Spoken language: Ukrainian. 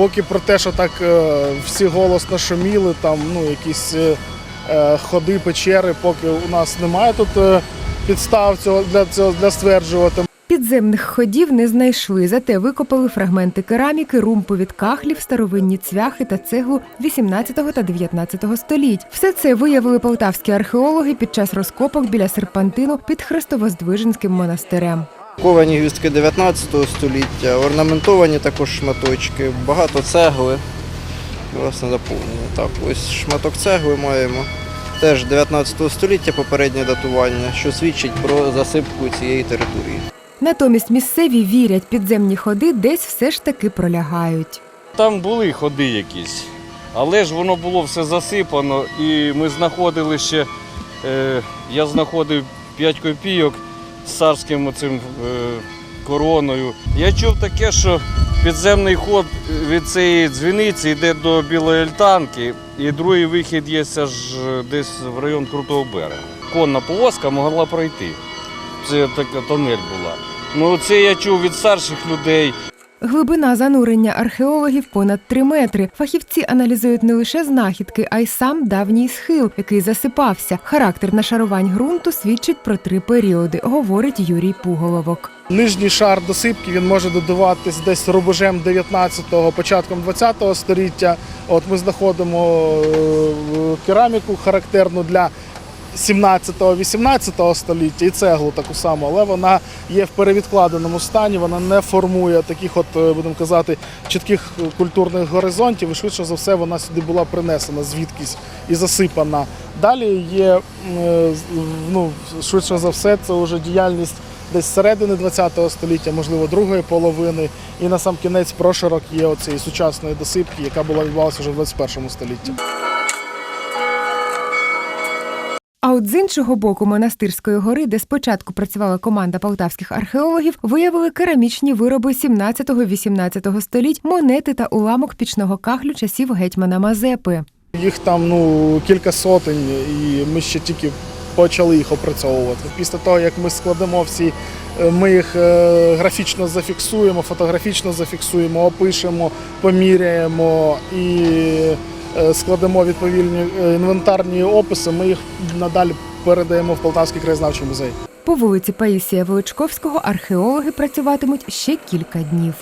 Поки про те, що так е, всі голосно шуміли, там ну, якісь е, е, ходи, печери, поки у нас немає тут підстав цього для цього для стверджувати. Підземних ходів не знайшли, зате викопали фрагменти кераміки, румповід кахлів, старовинні цвяхи та цеглу 18 та 19 століть. Все це виявили полтавські археологи під час розкопок біля серпантину під Хрестовоздвиженським монастирем. Ковані гвіздки 19 століття, орнаментовані також шматочки, багато цегли. Власне заповнені. Так, ось шматок цегли маємо. Теж 19 століття попереднє датування, що свідчить про засипку цієї території. Натомість місцеві вірять, підземні ходи десь все ж таки пролягають. Там були ходи якісь, але ж воно було все засипано, і ми знаходили ще, е, я знаходив 5 копійок з царським оцим е, короною. Я чув таке, що підземний ход від цієї дзвіниці йде до Білої Альтанки, і другий вихід є аж десь в район Крутого берега. Конна повозка могла пройти. Це така тонель була. Ну, це я чув від старших людей. Глибина занурення археологів понад 3 метри. Фахівці аналізують не лише знахідки, а й сам давній схил, який засипався. Характер нашарувань ґрунту свідчить про три періоди, говорить Юрій Пуголовок. Нижній шар досипки він може додаватись десь рубежем 19-го, початком 20-го століття. От ми знаходимо е, кераміку характерну для 17-18 століття і цеглу таку саму, але вона є в перевідкладеному стані, вона не формує таких, от е, будемо казати, чітких культурних горизонтів. І швидше за все вона сюди була принесена звідкись і засипана. Далі є е, ну, швидше за все, це вже діяльність десь середини ХХ століття, можливо, другої половини. І на сам кінець прошарок є оцієї сучасної досипки, яка була відбувалася вже в 21 столітті. А от з іншого боку монастирської гори, де спочатку працювала команда полтавських археологів, виявили керамічні вироби 17-18 століть, монети та уламок пічного кахлю часів гетьмана Мазепи. Їх там ну кілька сотень, і ми ще тільки почали їх опрацьовувати. Після того, як ми складемо всі, е, ми їх е, графічно зафіксуємо, фотографічно зафіксуємо, опишемо, поміряємо і складемо відповідні е, інвентарні описи. Ми їх надалі передаємо в Полтавський краєзнавчий музей. По вулиці Паїсія Величковського археологи працюватимуть ще кілька днів.